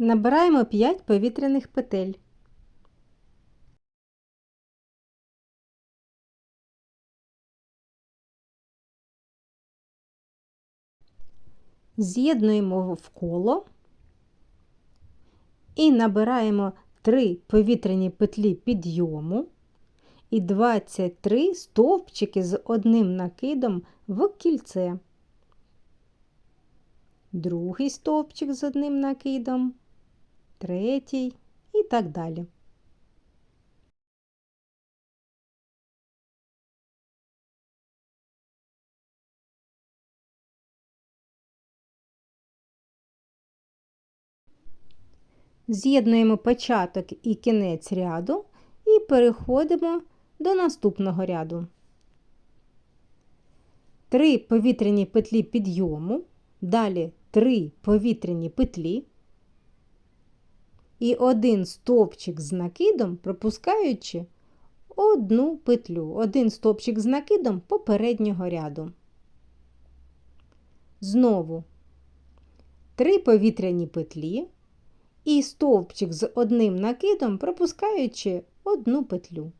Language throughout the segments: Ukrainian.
Набираємо 5 повітряних петель. З'єднуємо в коло і набираємо 3 повітряні петлі підйому і 23 стовпчики з одним накидом в кільце. Другий стовпчик з одним накидом, третій і так далі. З'єднуємо початок і кінець ряду і переходимо до наступного ряду. Три повітряні петлі підйому, далі три повітряні петлі і один стовпчик з накидом, пропускаючи одну петлю, один стовпчик з накидом попереднього ряду. Знову три повітряні петлі і стовпчик з одним накидом, пропускаючи одну петлю.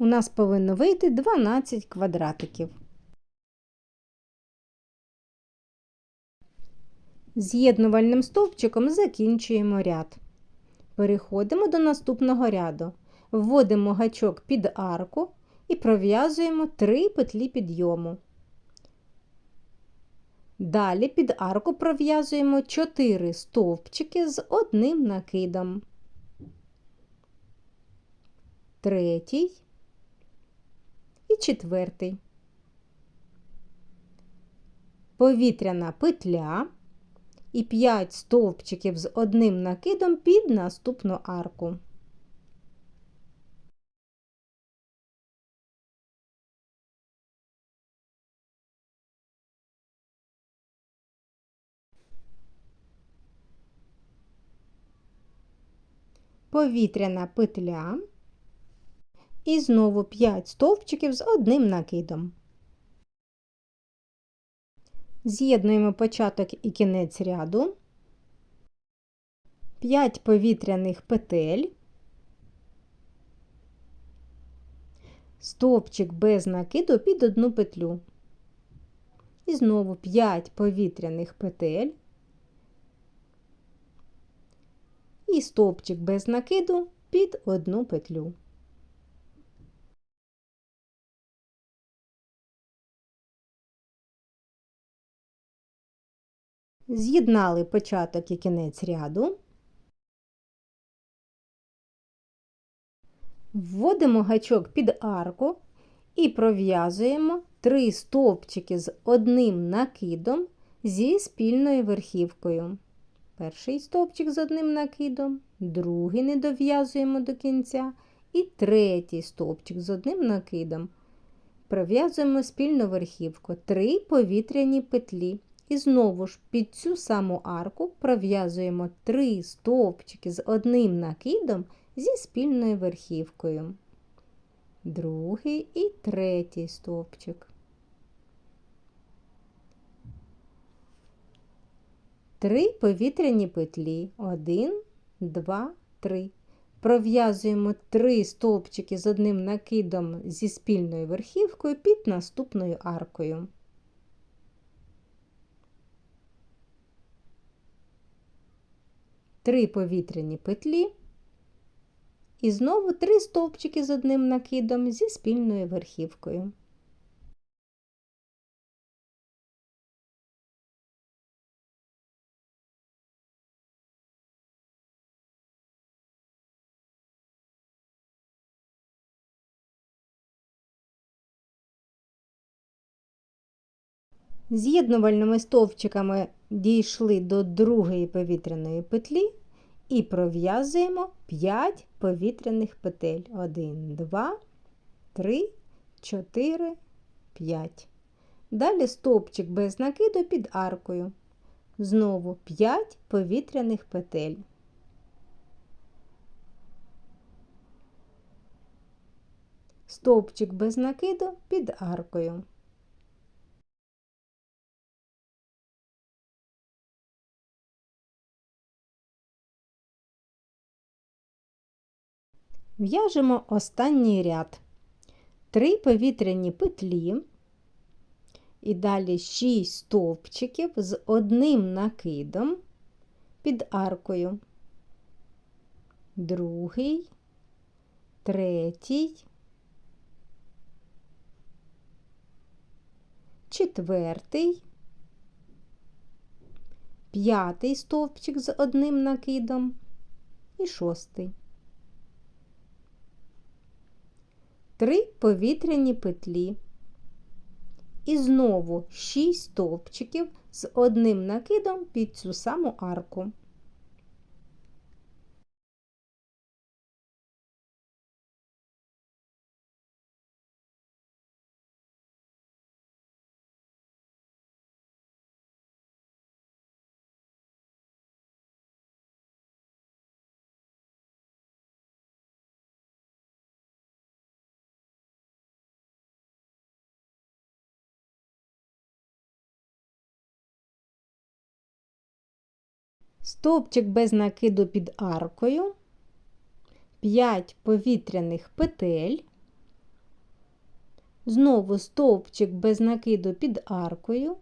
У нас повинно вийти 12 квадратиків. З'єднувальним стовпчиком закінчуємо ряд. Переходимо до наступного ряду. Вводимо гачок під арку і пров'язуємо 3 петлі підйому. Далі під арку пров'язуємо 4 стовпчики з одним накидом. Третій і четвертий. Повітряна петля і 5 стовпчиків з одним накидом під наступну арку. Повітряна петля і знову 5 стовпчиків з одним накидом. З'єднуємо початок і кінець ряду, 5 повітряних петель, стовпчик без накиду під одну петлю. І знову 5 повітряних петель і стовпчик без накиду під одну петлю. З'єднали початок і кінець ряду. Вводимо гачок під арку і пров'язуємо 3 стовпчики з одним накидом зі спільною верхівкою. Перший стовпчик з одним накидом, другий не дов'язуємо до кінця, і третій стовпчик з одним накидом. Пров'язуємо спільну верхівку, 3 повітряні петлі. І знову ж під цю саму арку пров'язуємо три стовпчики з одним накидом зі спільною верхівкою. Другий і третій стовпчик. Три повітряні петлі. Один, два, три. Пров'язуємо три стовпчики з одним накидом зі спільною верхівкою під наступною аркою. Три повітряні петлі і знову три стовпчики з одним накидом зі спільною верхівкою. З'єднувальними стовпчиками дійшли до другої повітряної петлі і пров'язуємо 5 повітряних петель. 1, 2, 3, 4, 5. Далі стовпчик без накиду під аркою. Знову 5 повітряних петель. Стовпчик без накиду під аркою. В'яжемо останній ряд. Три повітряні петлі і далі 6 стовпчиків з одним накидом під аркою. Другий, третій, четвертий, п'ятий стовпчик з одним накидом і шостий. Три повітряні петлі. І знову 6 стовпчиків з одним накидом під цю саму арку. Стовпчик без накиду під аркою, 5 повітряних петель, знову стовпчик без накиду під аркою,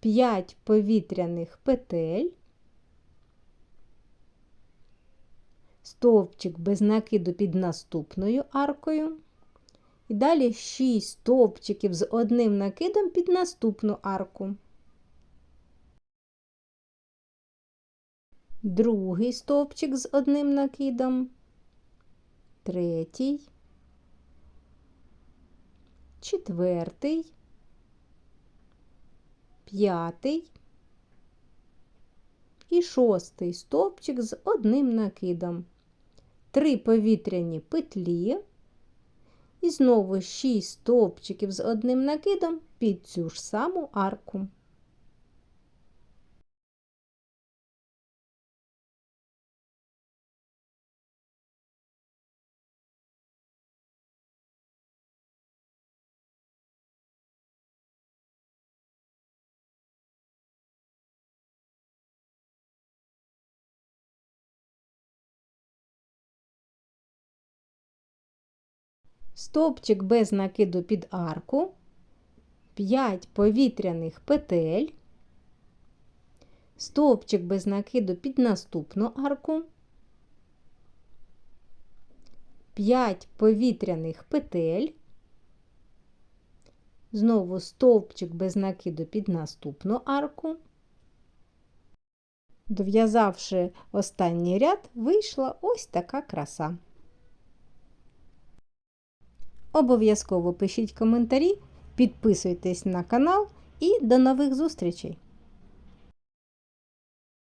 5 повітряних петель, стовпчик без накиду під наступною аркою. І далі 6 стовпчиків з одним накидом під наступну арку. Другий стовпчик з одним накидом, третій, четвертий, п'ятий. І шостий стовпчик з одним накидом, три повітряні петлі. І знову 6 стовпчиків з одним накидом під цю ж саму арку. Стовпчик без накиду під арку, 5 повітряних петель, стовпчик без накиду під наступну арку, 5 повітряних петель, знову стовпчик без накиду під наступну арку. Дов'язавши останній ряд, вийшла ось така краса. Обов'язково пишіть коментарі, підписуйтесь на канал і до нових зустрічей!